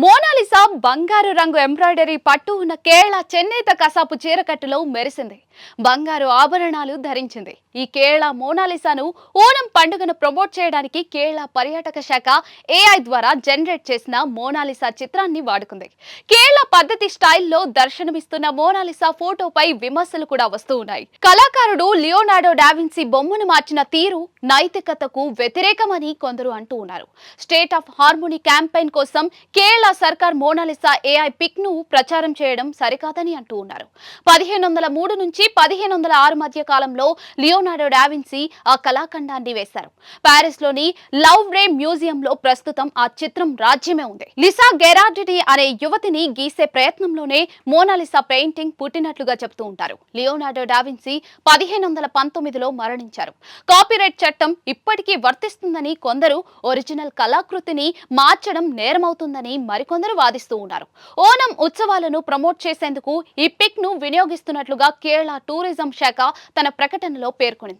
Mona Lisa బంగారు రంగు embroidery పట్టు ఉన్న కేరళ చెన్నైత కసాపు చీరకట్టులో మెరిసింది. బంగారు ఆభరణాలు ధరించింది. ఈ కేరళ మోనాలిసాను ఓణం పండుగను ప్రమోట్ చేయడానికి కేరళ పర్యాటక శాఖ ఏఐ ద్వారా జనరేట్ చేసిన మోనాలిసా చిత్రాన్ని వాడుకుంది. కేరళ పద్ధతి స్టైల్లో దర్శనమిస్తున్న మోనాలిసా ఫోటోపై విమర్శలు కూడా వస్తూ ఉన్నాయి. కళాకారుడు లియోనార్డో డావిన్సీ బొమ్మను మార్చిన తీరు నైతికతకు వ్యతిరేకమని కొందరు అంటూ ఉన్నారు. స్టేట్ ఆఫ్ హార్మోనీ క్యాంపెయిన్ కోసం కేరళ సర్కార్ మోనాలిసా ఏఐ పిక్ను ప్రచారం చేయడం సరికాదని అంటూ ఉన్నారు. పదిహేను వందల మూడు నుంచి పదిహేను వందల ఆరు మధ్య కాలంలో లియోనార్డో డావిన్సీ ఆ కళాఖండాన్ని వేశారు. పారిస్లోని లవ్ రే మ్యూజియం లో ప్రస్తుతం ఆ చిత్రం రాజ్యమే ఉంది. లిసా గెరాడిటీ అనే యువతిని గీసే ప్రయత్నంలోనే మోనాలిసా పెయింటింగ్ పుట్టినట్లుగా చెప్తూ ఉంటారు. లియోనార్డో డావిన్సీ పదిహేను వందల పంతొమ్మిదిలో మరణించారు. కాపీరైట్ చట్టం ఇప్పటికీ వర్తిస్తుందని కొందరు ఒరిజినల్ కళాకృతిని మార్చడం నేరమవుతుందని మరికొందరు వాదిస్తూ ఉన్నారు. ఓనం ఉత్సవాలను ప్రమోట్ చేసేందుకు ఈ పిక్ను వినియోగిస్తున్నట్లుగా కేరళ టూరిజం శాఖ తన ప్రకటనలో పేర్కొంది